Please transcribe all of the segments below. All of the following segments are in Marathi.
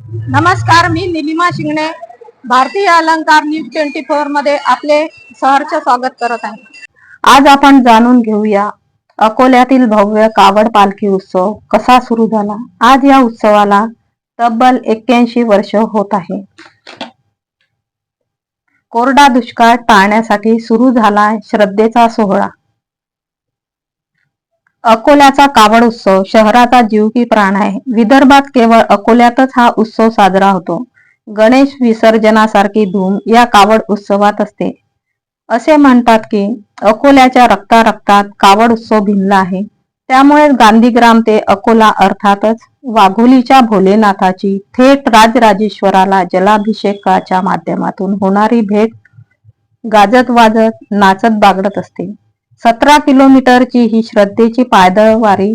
नमस्कार मी निलिमा शिंगणे भारतीय अलंकार न्यूज ट्वेंटी फोरमध्ये आपले सहर्ष स्वागत करत आहे. आज आपण जाणून घेऊया अकोल्यातील भव्य कावड पालखी उत्सव कसा सुरू झाला? आज या उत्सवाला तब्बल एक्क्याऐंशी वर्ष होत आहे. कोरडा दुष्काळ टाळण्यासाठी सुरू झाला श्रद्धेचा सोहळा. अकोल्याचा कावड उत्सव शहराचा जीव की प्राण आहे. विदर्भात केवळ अकोल्यातच हा उत्सव साजरा होतो. गणेश विसर्जनासारखी धूम या कावड उत्सवात असते. असे म्हणतात की अकोल्याच्या रक्ता रक्तात कावड उत्सव भिनला आहे. त्यामुळे गांधीग्राम ते अकोला अर्थातच वाघोलीच्या भोलेनाथाची थेट राजराजेश्वराला जलाभिषेकाच्या माध्यमातून होणारी भेट गाजत वाजत नाचत बागडत असते. सतरा किलोमीटरची ही श्रद्धेची पायदळ वारी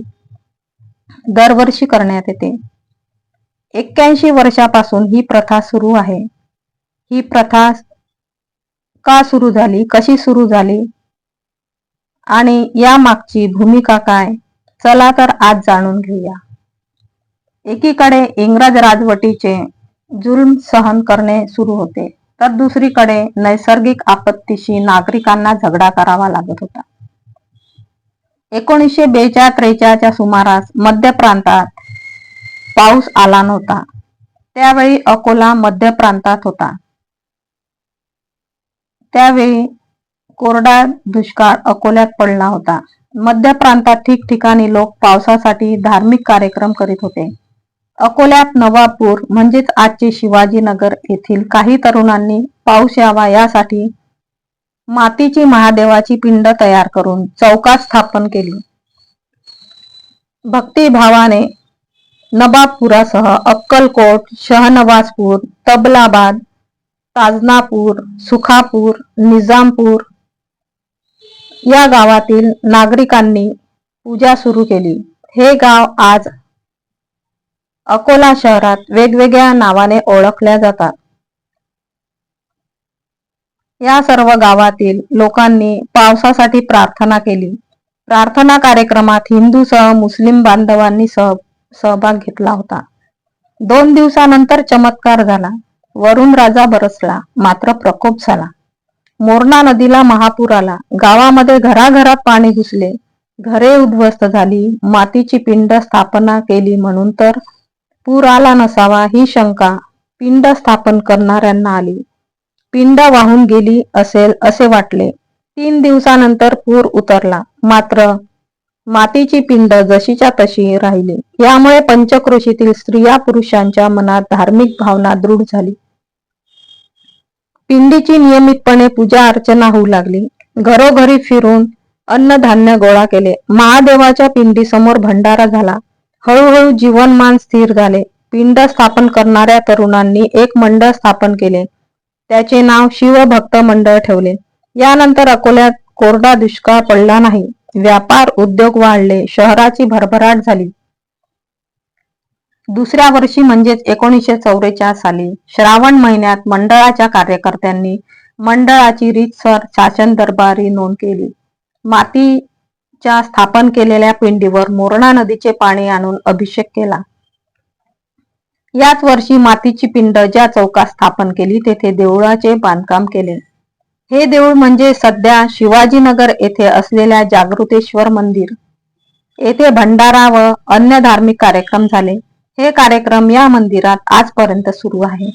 दरवर्षी करण्यात येते. एक्क्याऐंशी वर्षापासून ही प्रथा सुरू आहे. ही प्रथा का सुरू झाली? कशी सुरू झाली? आणि या मागची भूमिका काय? चला तर आज जाणून घेऊया. एकीकडे इंग्रज राजवटीचे जुल्म सहन करणे सुरू होते. तर दुसरीकडे नैसर्गिक आपत्तीशी नागरिकांना झगडा करावा लागत होता. एकोणीसशे बेचाळ त्रेचाळच्या सुमारास मध्य प्रांतात पाऊस आला नव्हता. त्यावेळी अकोला मध्य प्रांतात होता. त्यावेळी कोरडा दुष्काळ अकोल्यात पडला होता. मध्य प्रांतात ठिकठिकाणी लोक पावसासाठी धार्मिक कार्यक्रम करीत होते. अकोल्यात नवापूर म्हणजेच आजचे शिवाजीनगर येथील काही तरुणांनी पाऊस यावा यासाठी मातीची महादेवाची पिंड तयार करून चौकात स्थापन केली. भक्तिभावाने नबाबपुरासह अक्कलकोट शहनवाजपूर तबलाबाद ताजनापूर सुखापूर निजामपूर या गावातील नागरिकांनी पूजा सुरू केली. हे गाव आज अकोला शहरात वेगवेगळ्या नावाने ओळखल्या जातात. या सर्व गावातील लोकांनी पावसासाठी प्रार्थना केली. प्रार्थना कार्यक्रमात हिंदूसह मुस्लिम बांधवांनी सह सहभाग घेतला होता. दोन दिवसानंतर चमत्कार झाला. वरुण राजा बरसला. मात्र प्रकोप झाला. मोरणा नदीला महापूर आला. गावामध्ये घराघरात पाणी घुसले. घरे उद्ध्वस्त झाली. मातीची पिंड स्थापना केली म्हणून तर पूर आला नसावा ही शंका पिंड स्थापन करणाऱ्यांना आली. पिंड वाहून गेली असेल असे वाटले. तीन दिवसानंतर पूर उतरला. मात्र मातीची पिंड जशीच्या तशी राहिली. यामुळे पंचक्रोशीतील स्त्रिया पुरुषांच्या मनात धार्मिक भावना दृढ झाली. पिंडीची नियमितपणे पूजा अर्चना होऊ लागली. घरोघरी फिरून अन्नधान्य गोळा केले. महादेवाच्या पिंडी समोर भंडारा झाला. हळूहळू जीवनमान स्थिर झाले. पिंड स्थापन करणाऱ्या तरुणांनी एक मंडळ स्थापन केले. त्याचे नाव शिवभक्त मंडळ ठेवले. यानंतर अकोल्यात कोरडा दुष्काळ पडला नाही. व्यापार उद्योग वाढले. शहराची भरभराट झाली. दुसऱ्या वर्षी म्हणजेच एकोणीसशे चौवेचाळीस साली श्रावण महिन्यात मंडळाच्या कार्यकर्त्यांनी मंडळाची रीतसर शासन दरबारी नोंद केली. मातीच्या स्थापन केलेल्या पिंडीवर मोरणा नदीचे पाणी आणून अभिषेक केला. याच वर्षी मातीची पिंड ज्या चौकात स्थापन केली तेथे देवळाचे बांधकाम केले. हे देऊळ म्हणजे सध्या शिवाजीनगर येथे असलेल्या जागृतेश्वर मंदिर. येथे भंडारा व अन्य धार्मिक कार्यक्रम झाले. हे कार्यक्रम या मंदिरात आजपर्यंत सुरू आहे.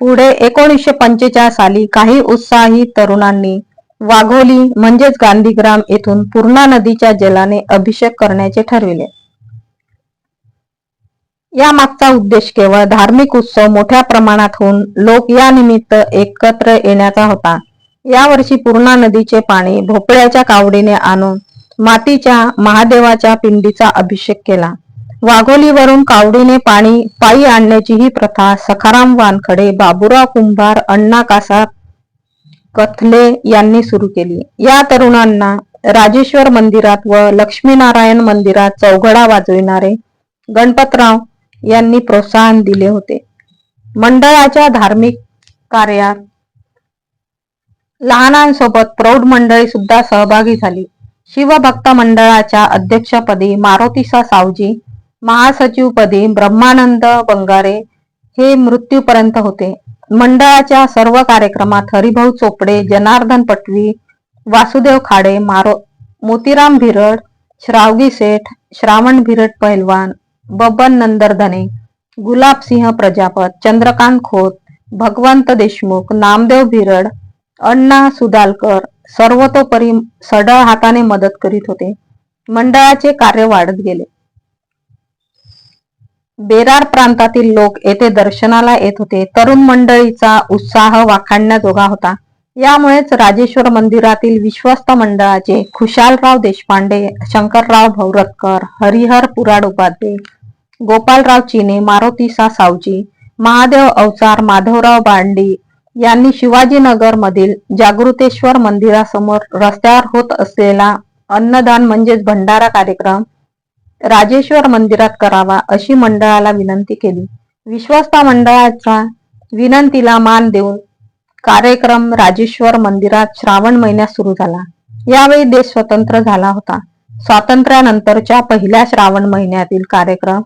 पुढे एकोणीसशे पंचेचाळीस साली काही उत्साही तरुणांनी वाघोली म्हणजेच गांधीग्राम येथून पूर्णा नदीच्या जलाने अभिषेक करण्याचे ठरविले. या मागचा उद्देश केवळ धार्मिक उत्सव मोठ्या प्रमाणात होऊन लोक या निमित्त एकत्र येण्याचा होता. यावर्षी पूर्णा नदीचे पाणी भोपळ्याच्या कावडीने आणून मातीच्या महादेवाच्या पिंडीचा अभिषेक केला. वाघोलीवरून कावडीने पाणी पायी आणण्याची ही प्रथा सखाराम वानखडे बाबुराव कुंभार अण्णा कासा कथले यांनी सुरू केली. या तरुणांना राजेश्वर मंदिरात व लक्ष्मीनारायण मंदिरात चौघडा वाजविणारे गणपतराव यांनी प्रोत्साहन दिले होते. मंडळाच्या धार्मिक कार्यात लहानांसोबत प्रौढ मंडळी सुद्धा सहभागी झाली. शिवभक्त मंडळाच्या अध्यक्षपदी मारुतीसा सावजी महासचिवपदी ब्रह्मानंद बंगारे हे मृत्यूपर्यंत होते. मंडळाच्या सर्व कार्यक्रमात हरिभाऊ चोपडे जनार्दन पटवी वासुदेव खाडे मारो मोतीराम भिरड श्रावगी सेठ श्रावण भिरड पहिलवान बबन नंदरधने गुलाबसिंह प्रजापत चंद्रकांत खोत भगवंत देशमुख नामदेव भिरड अण्णा सुदालकर सर्वतोपरी सढळ हाताने मदत करीत होते. मंडळाचे कार्य वाढत गेले. बेरार प्रांतातील लोक येथे दर्शनाला येत होते. तरुण मंडळीचा उत्साह वाखाणण्याजोगा होता. यामुळेच राजेश्वर मंदिरातील विश्वस्त मंडळाचे खुशालराव देशपांडे शंकरराव भौरतकर हरिहर पुराड उपाध्ये गोपालराव चिने मारुतीसा सावजी महादेव अवचार माधवराव बांडी यांनी शिवाजीनगर मधील जागृतेश्वर मंदिरासमोर रस्त्यावर होत असलेला अन्नदान म्हणजेच भंडारा कार्यक्रम राजेश्वर मंदिरात करावा अशी मंडळाला विनंती केली. विश्वस्त मंडळाच्या विनंतीला मान देऊन कार्यक्रम राजेश्वर मंदिरात श्रावण महिन्यात सुरू झाला. यावेळी देश स्वतंत्र झाला होता. स्वातंत्र्यानंतरच्या पहिल्या श्रावण महिन्यातील कार्यक्रम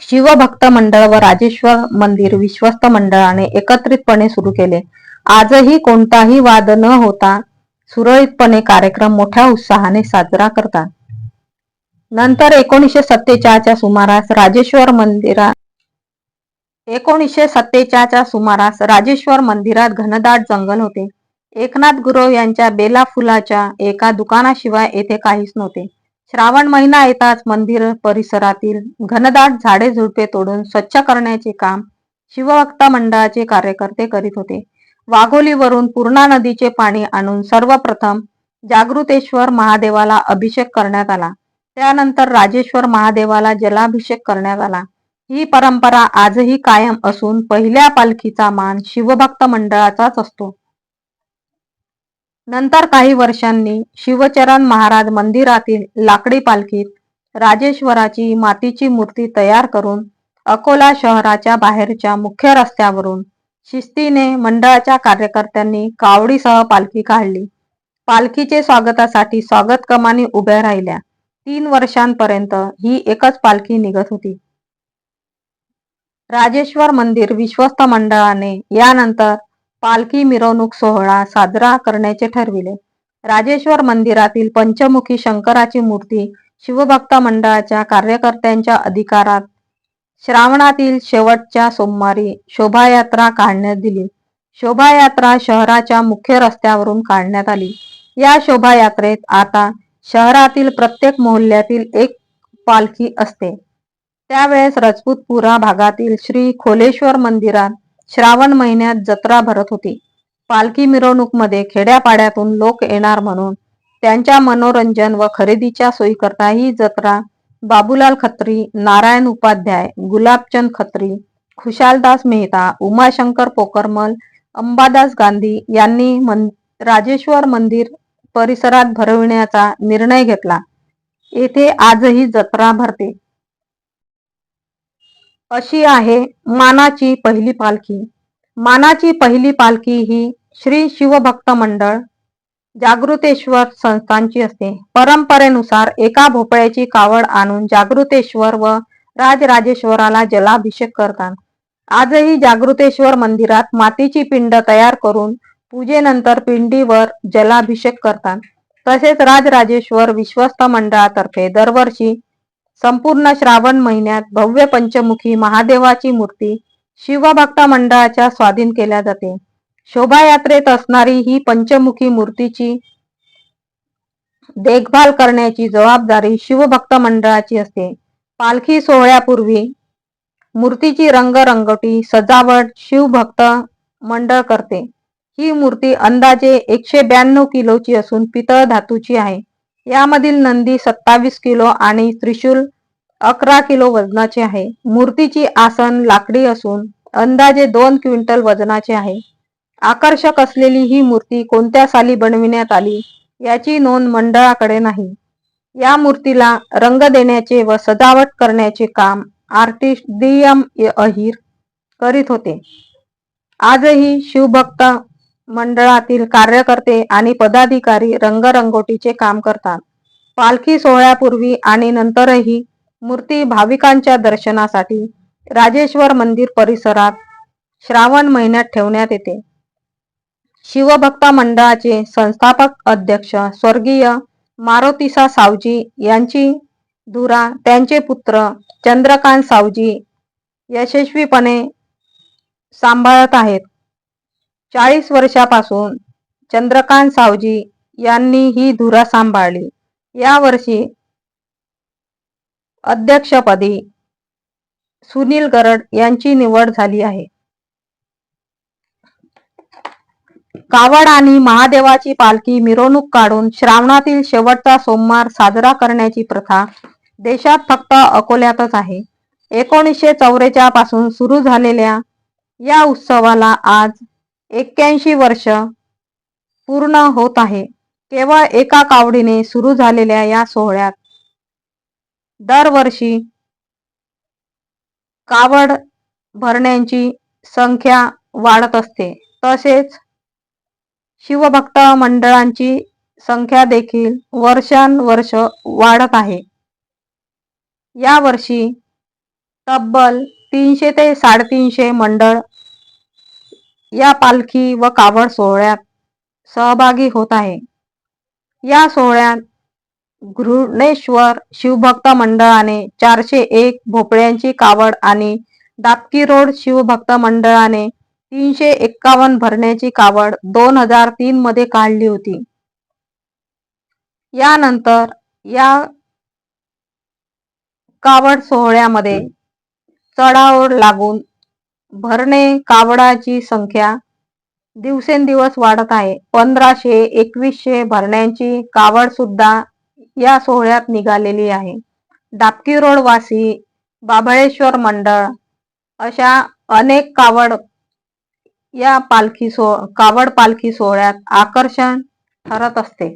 शिवभक्त मंडळ व राजेश्वर मंदिर विश्वस्त मंडळाने एकत्रितपणे सुरू केले. आजही कोणताही वाद न होता सुरळीतपणे कार्यक्रम मोठ्या उत्साहाने साजरा करतात. नंतर एकोणीसशे सत्तेचाळच्या सुमारास राजेश्वर मंदिरात एकोणीसशे सत्तेचाळच्या सुमारास राजेश्वर मंदिरात घनदाट जंगल होते. एकनाथ गुरव यांच्या बेला फुलाच्या एका दुकानाशिवाय येथे काहीच नव्हते. श्रावण महिना येताच मंदिर परिसरातील घनदाट झाडे झुडपे तोडून स्वच्छ करण्याचे काम शिवभक्त मंडळाचे कार्यकर्ते करीत होते. वाघोलीवरून पूर्णा नदीचे पाणी आणून सर्वप्रथम जागृतेश्वर महादेवाला अभिषेक करण्यात आला. त्यानंतर राजेश्वर महादेवाला जलाभिषेक करण्यात आला. ही परंपरा आजही कायम असून पहिल्या पालखीचा मान शिवभक्त मंडळाचाच असतो. नंतर काही वर्षांनी शिवचरण महाराज मंदिरातील लाकडी पालखीत राजेश्वराची मातीची मूर्ती तयार करून अकोला शहराच्या बाहेरच्या मुख्य रस्त्यावरून शिस्तीने मंडळाच्या कार्यकर्त्यांनी कावडीसह पालखी काढली. पालखीचे स्वागतासाठी स्वागत कमानी उभ्या राहिल्या. तीन वर्षांपर्यंत ही एकच पालखी निघत होती. राजेश्वर मंदिर विश्वस्त मंडळाने यानंतर पालखी मिरवणूक सोहळा साजरा करण्याचे ठरविले. राजेश्वर मंदिरातील पंचमुखी शंकराची मूर्ती शिवभक्त मंडळाच्या कार्यकर्त्यांच्या अधिकारात श्रावणातील शेवटच्या सोमवारी शोभायात्रा काढण्यात दिली. शोभायात्रा शहराच्या मुख्य रस्त्यावरून काढण्यात आली. या शोभायात्रेत आता शहरातील प्रत्येक मोहल्ल्यातील एक पालखी असते. त्यावेळेस रजपूतपुरा भागातील श्री खोलेश्वर मंदिरात श्रावण महिन्यात जत्रा भरत होती. पालखी मिरवणूकमध्ये खेड्यापाड्यातून लोक येणार म्हणून त्यांच्या मनोरंजन व खरेदीच्या सोयीकरता ही जत्रा. बाबूलाल खत्री नारायण उपाध्याय गुलाबचंद खत्री खुशालदास मेहता उमाशंकर पोकरमल अंबादास गांधी यांनी मन राजेश्वर मंदिर परिसरात भरविण्याचा निर्णय घेतला. येथे आजही जत्रा भरते. अशी आहे मानाची पहिली पालखी. मानाची पहिली पालखी ही श्री शिवभक्त मंडळ जागृतेश्वर संस्थांची असते. परंपरेनुसार एका भोपळ्याची कावड आणून जागृतेश्वर व राजराजेश्वराला जलाभिषेक करतात. आजही जागृतेश्वर मंदिरात मातीची पिंड तयार करून पूजेनंतर पिंडीवर जलाभिषेक करतात. तसेच राजराजेश्वर विश्वस्त मंडळातर्फे दरवर्षी संपूर्ण श्रावण महिन्यात भव्य पंचमुखी महादेवाची मूर्ती शिवभक्त मंडळाच्या स्वाधीन केल्या जाते. शोभायात्रेत असणारी ही पंचमुखी मूर्तीची देखभाल करण्याची जबाबदारी शिवभक्त मंडळाची असते. पालखी सोहळ्यापूर्वी मूर्तीची रंगरंगोटी सजावट शिवभक्त मंडळ करते. ही मूर्ती अंदाजे एकशे ब्याण्णव किलोची असून पितळ धातूची आहे. यामधील नंदी सत्तावीस किलो आणि त्रिशूल अकरा किलो वजनाचे आहे. मूर्तीची आसन लाकडी असून अंदाजे दोन क्विंटल वजनाचे आहे. आकर्षक असलेली ही मूर्ती कोणत्या साली बनविण्यात आली याची नोंद मंडळाकडे नाही. या मूर्तीला रंग देण्याचे व सजावट करण्याचे काम आर्टिस्ट डी एम अहिर करीत होते. आजही शिवभक्त मंडळातील कार्यकर्ते आणि पदाधिकारी रंगरंगोटीचे काम करतात. पालखी सोहळ्यापूर्वी आणि नंतरही मूर्ती भाविकांच्या दर्शनासाठी राजेश्वर मंदिर परिसरात श्रावण महिन्यात ठेवण्यात येते. शिवभक्ता मंडळाचे संस्थापक अध्यक्ष स्वर्गीय मारुतीसा सावजी यांची धुरा त्यांचे पुत्र चंद्रकांत सावजी यशस्वीपणे सांभाळत आहेत. चाळीस वर्षापासून चंद्रकांत सावजी यांनी ही धुरा सांभाळली. यावर्षी अध्यक्षपदी सुनील गरड यांची निवड झाली आहे. कावड आणि महादेवाची पालखी मिरवणूक काढून श्रावणातील शेवटचा सोमवार साजरा करण्याची प्रथा देशात फक्त अकोल्यातच आहे. एकोणीसशे चौवेचाळपासून सुरू झालेल्या या उत्सवाला आज एक्क्याऐंशी वर्ष पूर्ण होत आहे. केवळ एका कावडीने सुरू झालेल्या या सोहळ्यात दरवर्षी कावड भरण्यांची संख्या वाढत असते. तसेच शिवभक्त मंडळांची संख्या देखील वर्षानुवर्ष वाढत आहे. यावर्षी तब्बल तीनशे ते साडेतीनशे मंडळ या पालखी व कावड सोहळ्यात सहभागी होत आहे. या सोहळ्यात घृणेश्वर शिवभक्त मंडळाने चारशे एक भोपळ्यांची कावड आणि दापकी रोड शिवभक्त मंडळाने तीनशे एक्कावन्न भरण्याची कावड दोन हजार तीन मध्ये काढली होती. यानंतर या कावड सोहळ्यामध्ये चढाओढ लागून भरणे कावडाची संख्या दिवसेंदिवस वाढत आहे. पंधराशे एकवीसशे भरण्यांची कावड सुद्धा या सोहळ्यात निघालेली आहे. डापकी रोड वासी बाभळेश्वर मंडळ अशा अनेक कावड या पालखी सो कावड पालखी सोहळ्यात आकर्षण ठरत असते.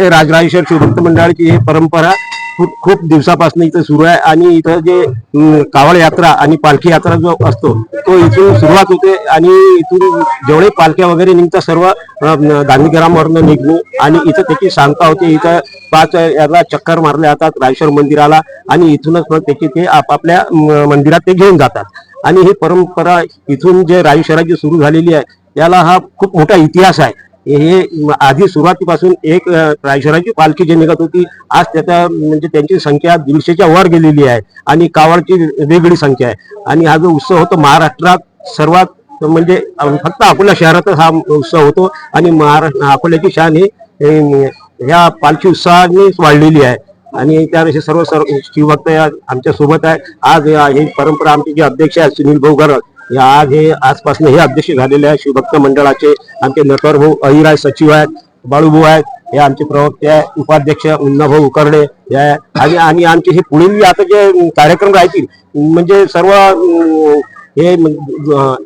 राजराजेश्वर शिवभक्त मंडळाची ही परंपरा खूप खूप दिवसापासून इथं सुरू आहे आणि इथं जे कावड यात्रा आणि पालखी यात्रा जो असतो तो इथून सुरुवात होते आणि इथून जेवढे पालख्या वगैरे निघतात सर्व गांधीग्रामवरनं निघणे आणि इथं त्याची सांगता होते. इथं पाच याला चक्कर मारले जातात रायश्वर मंदिराला आणि इथूनच मग त्याची ते आपापल्या मंदिरात ते घेऊन जातात. आणि ही परंपरा इथून जे रायश्वराची सुरू झालेली आहे याला हा खूप मोठा इतिहास आहे. हे आधी सुरुवातीपासून एक अ, राजेश्वराची पालखी जी निघत होती आज त्याचा म्हणजे त्यांची संख्या दीडशेच्या वर गेलेली आहे आणि कावडची वेगळी संख्या आहे. आणि हा जो उत्सव होतो महाराष्ट्रात सर्वात म्हणजे फक्त अकोला शहरातच हा उत्सव होतो आणि महाराष्ट्र अकोल्याची शान ही ह्या पालखी उत्सवानेच वाढलेली आहे. आणि त्याविषयी सर्व सर्व शिवभक्त या आमच्यासोबत आहे. आज ही परंपरा आमचे जे अध्यक्ष आहेत सुनील भाऊ गरज या आज हे आजपासून हे अध्यक्ष झालेले आहे शिवभक्त मंडळाचे आमचे नटवर भाऊ सचिव आहेत बाळूभाऊ आहेत हे आमचे प्रवक्ते उपाध्यक्ष उन्नाभाऊ उकरडे हे आणि आणि आमचे हे पुढील आता जे कार्यक्रम राहतील म्हणजे सर्व हे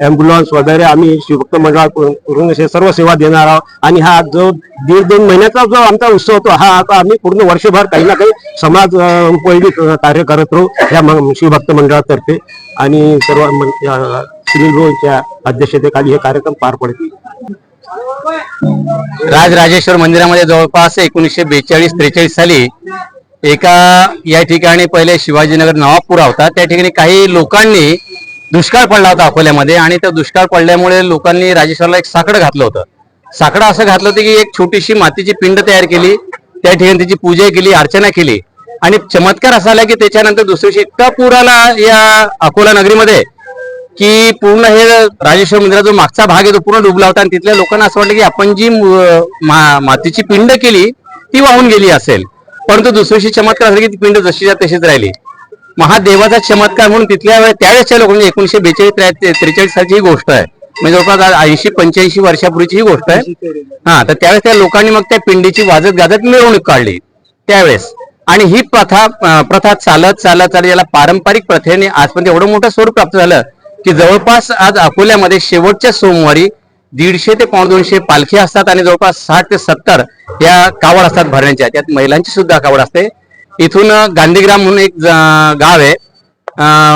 ॲम्ब्युलन्स वगैरे आम्ही शिवभक्त मंडळाकडून असे सर्व सेवा देणार आहोत. आणि हा जो दीड दोन महिन्याचा जो आमचा उत्सव होतो हा आता आम्ही पूर्ण वर्षभर काही ना काही समाज उपयोगी कार्य करत राहू या शिवभक्त मंडळातर्फे. आणि सर्व सुनील भाऊच्या अध्यक्षतेखाली हे कार्यक्रम पार पडतील राजराजेश्वर मंदिरामध्ये जवळपास एकोणीसशे बेचाळीस त्रेचाळीस साली एका या ठिकाणी पहिले शिवाजीनगर नवाबपुरा होता. त्या ठिकाणी काही लोकांनी दुष्काळ पडला होता अकोल्यामध्ये आणि त्या दुष्काळ पडल्यामुळे लोकांनी राजेश्वरला एक साकडं घातलं होतं. साकडं असं घातलं होतं की एक छोटीशी मातीची पिंड तयार केली त्या ठिकाणी त्याची पूजा केली अर्चना केली आणि चमत्कार असा आला की त्याच्यानंतर दुसऱ्या दिवशी इतका पूर आला या अकोला नगरीमध्ये की पूर्ण हे राजेश्वर मंदिराचा जो मागचा भाग आहे तो पूर्ण डुबला होता आणि तिथल्या लोकांना असं वाटलं की आपण जी मा- मातीची पिंड केली ती वाहून गेली असेल. परंतु दुसरीशी चमत्कार असेल की ती पिंड जशीच्या तशीच राहिली. महादेवाचा चमत्कार म्हणून तिथल्या वेळेस त्यावेळेसच्या लोक म्हणजे एकोणीशे बेचाळीस त्रेचाळीस सालची ही गोष्ट आहे. म्हणजे जवळपास ऐंशी पंच्याऐंशी वर्षापूर्वीची ही गोष्ट आहे. हा तर त्यावेळेस त्या लोकांनी मग त्या पिंडीची वाजत गाजत मिरवणूक काढली. त्यावेळेस. आणि ही प्रथा प्रथा चालत चालत चालत याला पारंपरिक प्रथेने आजपर्यंत एवढं मोठं स्वरूप प्राप्त झालं की जवळपास आज अकोल्यामध्ये शेवटच्या सोमवारी दीडशे ते पावणे दोनशे पालखी असतात आणि जवळपास साठ ते सत्तर या कावड असतात भरण्याच्या. त्यात महिलांची सुद्धा कावड असते. इथून गांधीग्राम म्हणून एक गाव आहे.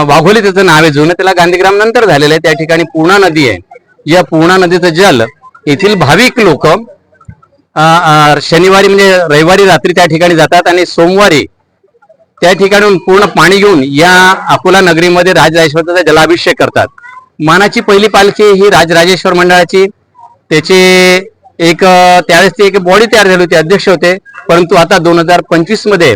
वाघोली त्याचं नाव आहे जुनं. त्याला गांधीग्राम नंतर झालेलं आहे. त्या ठिकाणी पूर्णा नदी आहे. या पूर्णा नदीचं जल येथील भाविक लोक शनिवारी म्हणजे रविवारी रात्री त्या ठिकाणी जातात आणि सोमवारी त्या ठिकाणून पूर्ण पाणी घेऊन या अकोला नगरीमध्ये राजराजेश्वरचा जलाभिषेक करतात. मानाची पहिली पालखी ही राजराजेश्वर मंडळाची. त्याचे एक त्यावेळेस ती एक बॉडी तयार झाली होती अध्यक्ष होते. परंतु आता दोन हजार पंचवीसमध्ये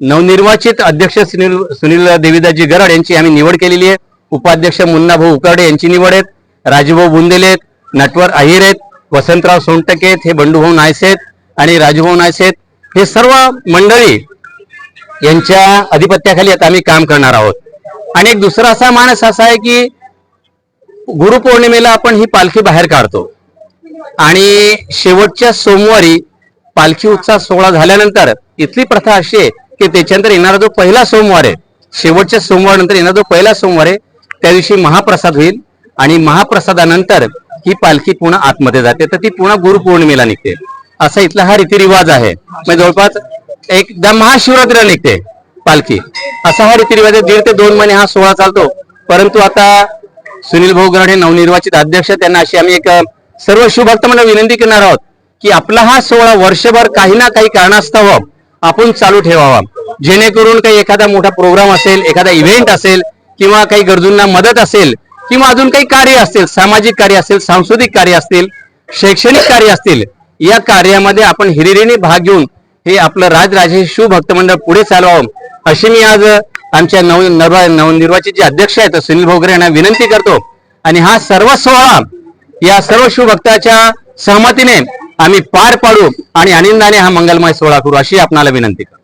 नवनिर्वाचित अध्यक्ष सुनील सुनील देवीदासजी गरड यांची आम्ही निवड केलेली आहे. उपाध्यक्ष मुन्ना भाऊ उकरडे यांची निवड आहेत. राजूभाऊ बुंदेले आहेत नटवर अहिर आहेत वसंतराव सोनटके आहेत हे बंडूभाऊ नायसेत आहेत आणि राजूभाऊ नायसे आहेत. हे सर्व मंडळी यांच्या अधिपत्याखाली आता आम्ही काम करणार आहोत. आणि एक दुसरा असा मानस असा आहे की गुरुपौर्णिमेला आपण ही पालखी बाहेर काढतो. आणि शेवटच्या सोमवारी पालखी उत्सव सोहळा झाल्यानंतर इथली प्रथा अशी आहे की त्याच्यानंतर येणारा जो पहिला सोमवार आहे शेवटच्या सोमवार नंतर येणारा जो पहिला सोमवार आहे त्या दिवशी महाप्रसाद होईल आणि महाप्रसादानंतर ही पालखी पुन्हा आतमध्ये जाते. तर ती पुन्हा गुरुपौर्णिमेला निघते. असा इथला हा रीतिरिवाज आहे. म्हणजे जवळपास एकदा महाशिवरात्रीला निघते पालखी. असा हा रीतिरिवाज दीड ते दोन महिने हा सोहळा चालतो. परंतु आता सुनील भाऊ गराड हे नवनिर्वाचित अध्यक्ष त्यांना अशी आम्ही एक सर्व शिवभक्त म्हणून विनंती करणार आहोत की आपला हा सोहळा वर्षभर काही ना काही कारणास्तव आपण चालू ठेवावा. जेणेकरून काही एखादा मोठा प्रोग्राम असेल एखादा इव्हेंट असेल किंवा काही गरजूंना मदत असेल किंवा अजून काही कार्य असतील सामाजिक कार्य असेल सांस्कृतिक कार्य असतील शैक्षणिक कार्य असतील या कार्यामध्ये आपण हिरिरीने भाग घेऊन हे आपलं राजराजे शिवभक्त मंडळ पुढे चालवावं. अशी मी आज आमच्या नव- नवनिर्वाचित जे अध्यक्ष आहेत सुनील भोगरे यांना विनंती करतो. आणि हा सर्व सोहळा या सर्व शिवभक्ताच्या सहमतीने आम्ही पार पाडू आणि आनंदाने हा मंगलमय सोहळा करू अशी आपणाला विनंती करतो.